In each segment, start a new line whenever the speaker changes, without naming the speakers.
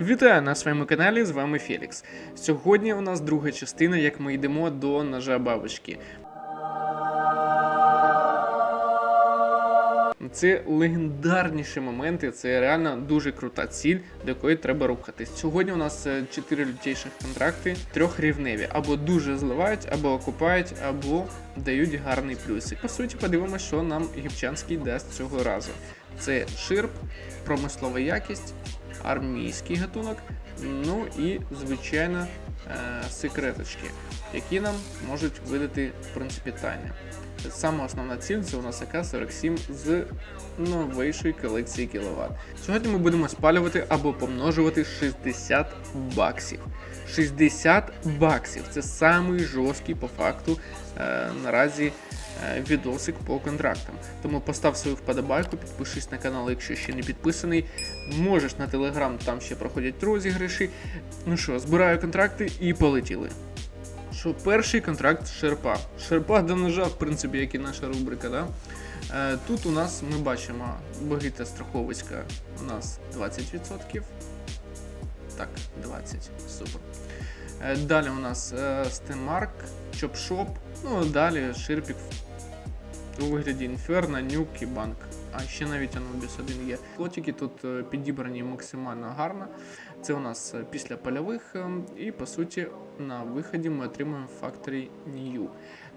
Вітаю на своєму каналі, з вами Фелікс. Сьогодні у нас друга частина, як ми йдемо до ножа бабочки. Це легендарніші моменти, це реально дуже крута ціль, до якої треба рухатись. Сьогодні у нас е, чотири лютіших контракти, трьохрівневі, або дуже зливають, або окупають, або дають гарний плюсик. По суті, подивимося, що нам Гіпчанський дасть цього разу. Це ширп, промислова якість, армійський гатунок, ну і звичайно е, секреточки, які нам можуть видати в принципі тайне. Саме основна ціль це у нас АК-47 з новейшої колекції кіловат. Сьогодні ми будемо спалювати або помножувати 60 баксів. 60 баксів це самий жорсткий по факту е, наразі відосик по контрактам. Тому постав свою вподобайку, підпишись на канал, якщо ще не підписаний. Можеш на телеграм, там ще проходять розіграші. Ну що, збираю контракти і полетіли. Що перший контракт Шерпа. Шерпа до ножа, в принципі, як і наша рубрика. Да? Е, тут у нас ми бачимо багита страховиська у нас 20%. Так, 20, супер. Е, Далі у нас е, Стенмарк, Чопшоп, ну далі Ширпік у вигляді Інферно, Нюк і Банк. А ще навіть Анубіс 1 є. Лотики тут е, підібрані максимально гарно. Це у нас е, після польових, е, і по суті на виході ми отримуємо Factory New.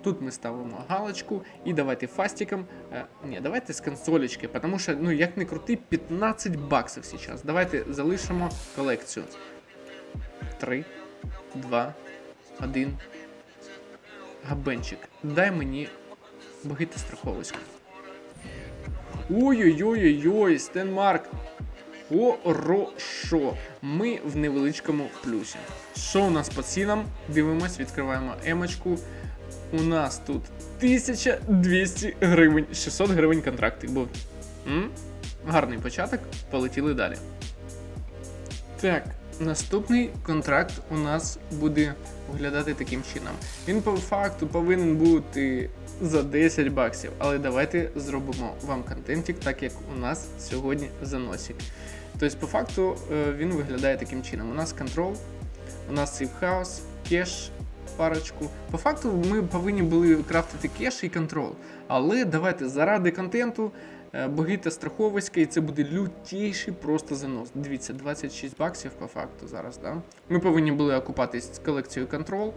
Тут ми ставимо галочку і давайте фастиком. Е, ні, давайте з консолечки, тому що, ну як не крути, 15 баксів зараз. Давайте залишимо колекцію. 3, 2, 1. Габенчик. Дай мені багите страховисько. Ой-ой-ой-ой, Стенмарк. Хорошо. Ми в невеличкому плюсі. Що у нас по цінам? Дивимось, відкриваємо емочку. У нас тут 1200 гривень, 600 гривень контрактик був. М? Гарний початок, полетіли далі. Так, наступний контракт у нас буде виглядати таким чином. Він по факту повинен бути за 10 баксів, але давайте зробимо вам контентик, так як у нас сьогодні заносик. Тобто, по факту, е, він виглядає таким чином. У нас контрол, у нас сейфхаус, кеш, парочку. По факту, ми повинні були крафтити кеш і контрол. Але давайте заради контенту. Е, Богита страховиська, і це буде лютіший просто занос. Дивіться, 26 баксів по факту зараз. Да? Ми повинні були окупатись з колекцією контрол.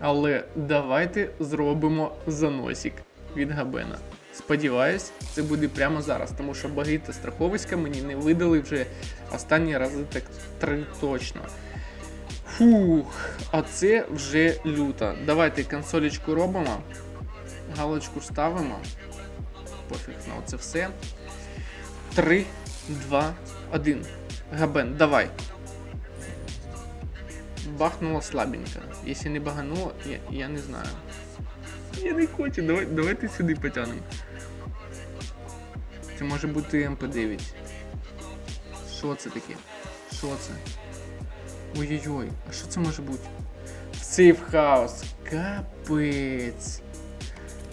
Але давайте зробимо заносик від Габена. Сподіваюсь, це буде прямо зараз, тому що багита страховиська мені не видали вже останні рази так три точно. Фух, а це вже люто. Давайте консолечку робимо, галочку ставимо. Пофіг на це все. 3, 2, 1. Габен, давай. Бахнуло слабенько. Якщо не багануло, я, я не знаю. Я не хочу, давай, давайте сюди потягнемо. Це може бути МП9. Що це таке? Що це? Ой-ой-ой, а що це може бути? Сейфхаус. Капець.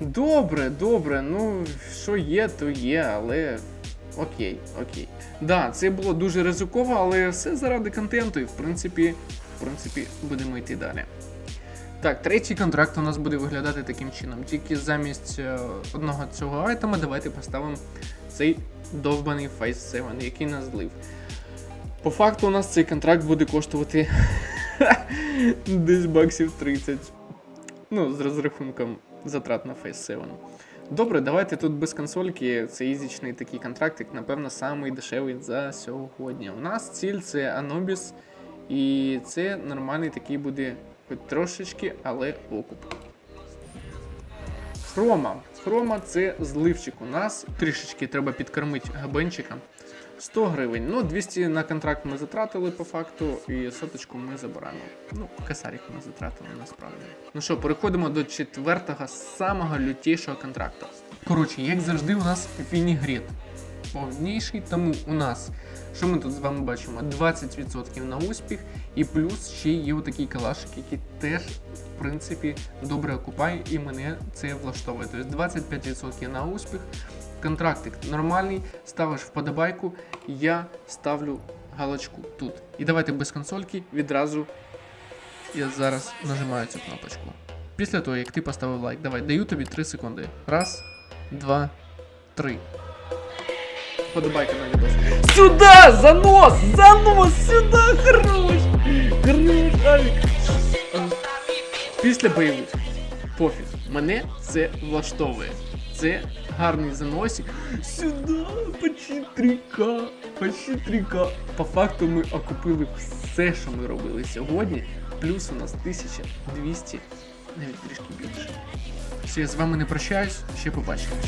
Добре, добре, ну що є, то є, але. Окей, окей. Да, це було дуже ризиково, але все заради контенту, і в принципі, в принципі, будемо йти далі. Так, третій контракт у нас буде виглядати таким чином. Тільки замість е, одного цього айтема давайте поставимо цей довбаний Phase 7, який нас злив. По факту у нас цей контракт буде коштувати десь баксів 30. Ну, з розрахунком затрат на Phase 7. Добре, давайте тут без консольки. Це ізічний такий контрактик, напевно, самий дешевий за сьогодні. У нас ціль це Anubis, і це нормальний такий буде хоч трошечки, але окуп. Хрома. Хрома це зливчик у нас. Трішечки треба підкормити габенчика. 100 гривень. Ну, 200 на контракт ми затратили по факту, і соточку ми забираємо. Ну, косарик ми затратили насправді. Ну що, переходимо до четвертого, самого лютішого контракту. Коротше, як завжди, у нас вінігрет. Повніший, тому у нас, що ми тут з вами бачимо? 20% на успіх, і плюс ще є отакий калашик, який теж, в принципі, добре окупає, і мене це влаштовує. Тобто 25% на успіх. Контрактик нормальний, ставиш вподобайку, я ставлю галочку тут. І давайте без консольки відразу я зараз нажимаю цю кнопочку. Після того, як ти поставив лайк, давай, даю тобі 3 секунди. Раз, два, три. Подобайка на відос. Сюда! Занос! Занос! Сюда! Хорош! Хорош, Авік! Після бойових. Пофіг. Мене це влаштовує. Це гарний заносик. Сюди, почти 3К, почти 3К. По факту ми окупили все, що ми робили сьогодні. Плюс у нас 1200, навіть трішки більше. Все, я з вами не прощаюсь, ще побачимось.